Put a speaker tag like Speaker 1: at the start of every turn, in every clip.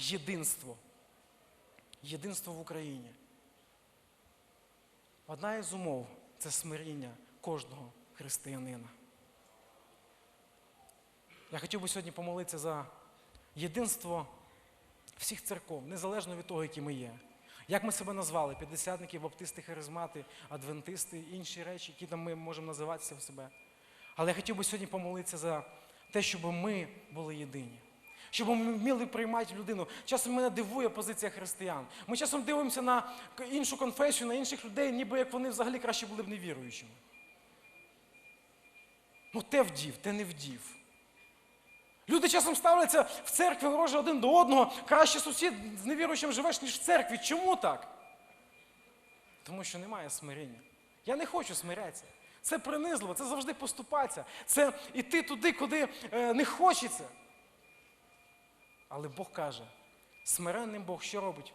Speaker 1: єдинство. Єдинство в Україні. Одна із умов це смиріння кожного християнина. Я хотів би сьогодні помолитися за єдинство всіх церков, незалежно від того, які ми є. Як ми себе назвали? П'ятдесятники, баптисти, харизмати, адвентисти, інші речі, які там ми можемо називатися в себе. Але я хотів би сьогодні помолитися за те, щоб ми були єдині. Щоб ми вміли приймати людину. Часом мене дивує позиція християн. Ми часом дивимося на іншу конфесію, на інших людей, ніби як вони взагалі краще були б невіруючими. Ну, те вдів, те не вдів. Люди часом ставляться в церкві вороже один до одного. Краще сусід з невіруючим живеш, ніж в церкві. Чому так? Тому що немає смирення. Я не хочу смирятися. Це принизливо, це завжди поступатися. Це йти туди, куди е, не хочеться. Але Бог каже, смиренним Бог що робить?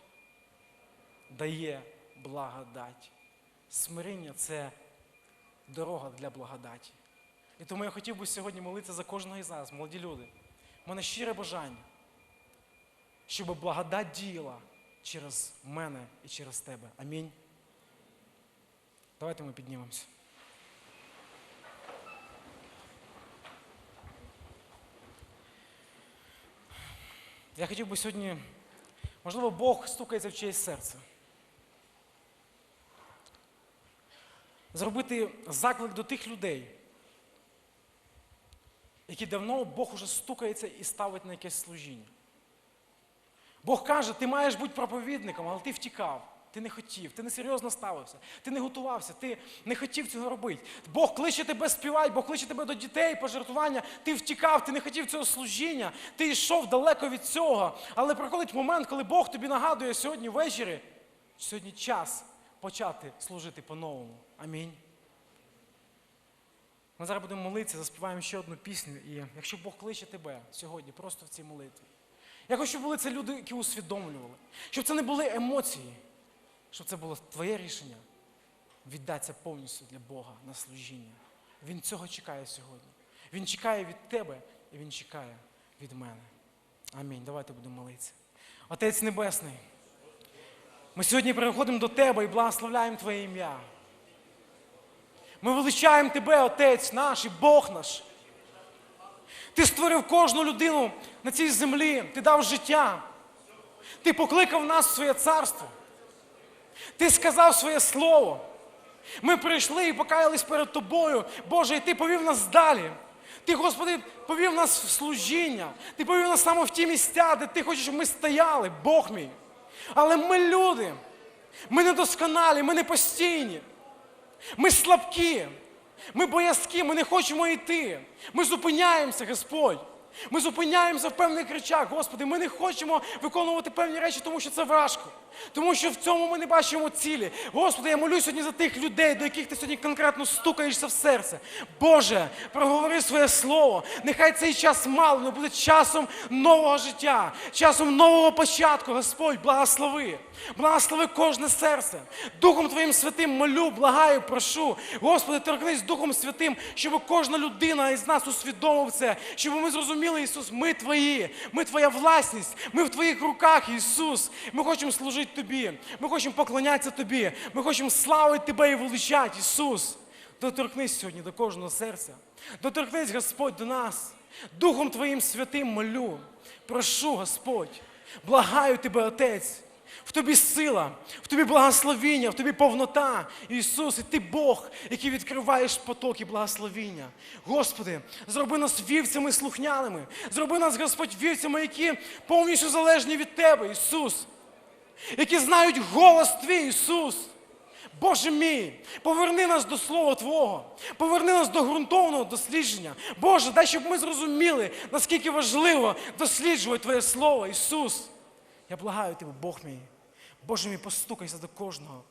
Speaker 1: Дає благодать. Смирення це дорога для благодаті. І тому я хотів би сьогодні молитися за кожного із нас, молоді люди. У мене щире бажання, щоб благодать діяла через мене і через тебе. Амінь. Давайте ми піднімемося. Я хотів би сьогодні, можливо, Бог стукається в чиєсь серце. Зробити заклик до тих людей, які давно Бог уже стукається і ставить на якесь служіння. Бог каже, ти маєш бути проповідником, але ти втікав. Ти не хотів, ти не серйозно ставився, ти не готувався, ти не хотів цього робити. Бог кличе тебе співати, Бог кличе тебе до дітей, пожертвування. Ти втікав, ти не хотів цього служіння, ти йшов далеко від цього. Але приходить момент, коли Бог тобі нагадує сьогодні ввечері, сьогодні час почати служити по-новому. Амінь. Ми зараз будемо молитися, заспіваємо ще одну пісню. І якщо Бог кличе тебе сьогодні, просто в цій молитві. Я хочу, щоб були це люди, які усвідомлювали, щоб це не були емоції, щоб це було твоє рішення віддатися повністю для Бога на служіння. Він цього чекає сьогодні. Він чекає від тебе і він чекає від мене. Амінь. Давайте будемо молитися. Отець Небесний, ми сьогодні переходимо до Тебе і благословляємо Твоє ім'я. Ми величаємо Тебе, Отець наш і Бог наш. Ти створив кожну людину на цій землі, ти дав життя. Ти покликав нас в своє царство. Ти сказав своє слово. Ми прийшли і покаялись перед тобою. Боже, і ти повів нас далі. Ти, Господи, повів нас в служіння. Ти повів нас саме в ті місця, де ти хочеш, щоб ми стояли, Бог мій. Але ми люди. Ми недосконалі, ми не постійні. Ми слабкі, ми боязкі, ми не хочемо йти. Ми зупиняємося, Господь. Ми зупиняємося в певних речах, Господи. Ми не хочемо виконувати певні речі, тому що це важко. Тому що в цьому ми не бачимо цілі. Господи, я молюсь сьогодні за тих людей, до яких ти сьогодні конкретно стукаєшся в серце. Боже, проговори своє слово. Нехай цей час мало, але буде часом нового життя, часом нового початку. Господь, благослови. Благослови кожне серце. Духом Твоїм святим молю, благаю, прошу. Господи, торкнись Духом Святим, щоб кожна людина із нас усвідомив це, щоб ми зрозуміли, Ісус, ми Твої, ми Твоя власність, ми в Твоїх руках, Ісус. Ми хочемо служити Тобі, ми хочемо поклонятися Тобі, ми хочемо славити Тебе і величати, Ісус. Доторкнись сьогодні до кожного серця. Доторкнись, Господь, до нас. Духом Твоїм святим молю. Прошу, Господь, благаю Тебе, Отець. В тобі сила, в тобі благословіння, в тобі повнота. Ісус, і ти Бог, який відкриваєш потоки благословіння. Господи, зроби нас вівцями слухняними. Зроби нас, Господь, вівцями, які повністю залежні від Тебе, Ісус. Які знають голос Твій, Ісус. Боже мій, поверни нас до Слова Твого, поверни нас до ґрунтовного дослідження. Боже, дай, щоб ми зрозуміли, наскільки важливо досліджувати Твоє Слово, Ісус. Я благаю тебе, Бог мій. Боже мій, постукайся до кожного,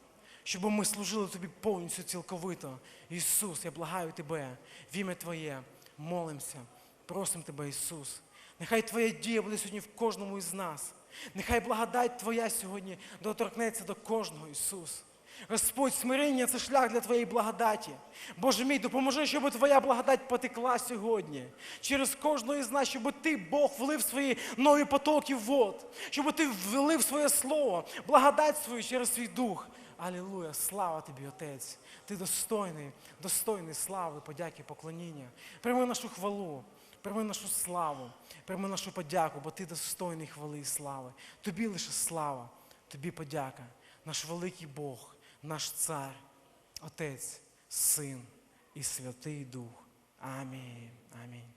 Speaker 1: щоб ми служили тобі повністю цілковито. Ісус, я благаю тебе, в ім'я Твоє, молимося, просимо тебе, Ісус. Нехай Твоя дія буде сьогодні в кожному із нас. Нехай благодать Твоя сьогодні доторкнеться до кожного, Ісус. Господь, смирення це шлях для Твоєї благодаті. Боже мій, допоможи, щоб Твоя благодать потекла сьогодні. Через кожного із нас, щоб Ти, Бог, влив свої нові потоки вод, щоб Ти влив своє слово, благодать свою через свій дух. Алілуя, слава тобі, Отець. Ти достойний, достойний слави, подяки, поклоніння. Прийми нашу хвалу, прийми нашу славу, прийми нашу подяку, бо ти достойний хвали і слави. Тобі лише слава, тобі подяка, наш великий Бог, наш цар, Отець, Син і Святий Дух. Амінь. Амінь.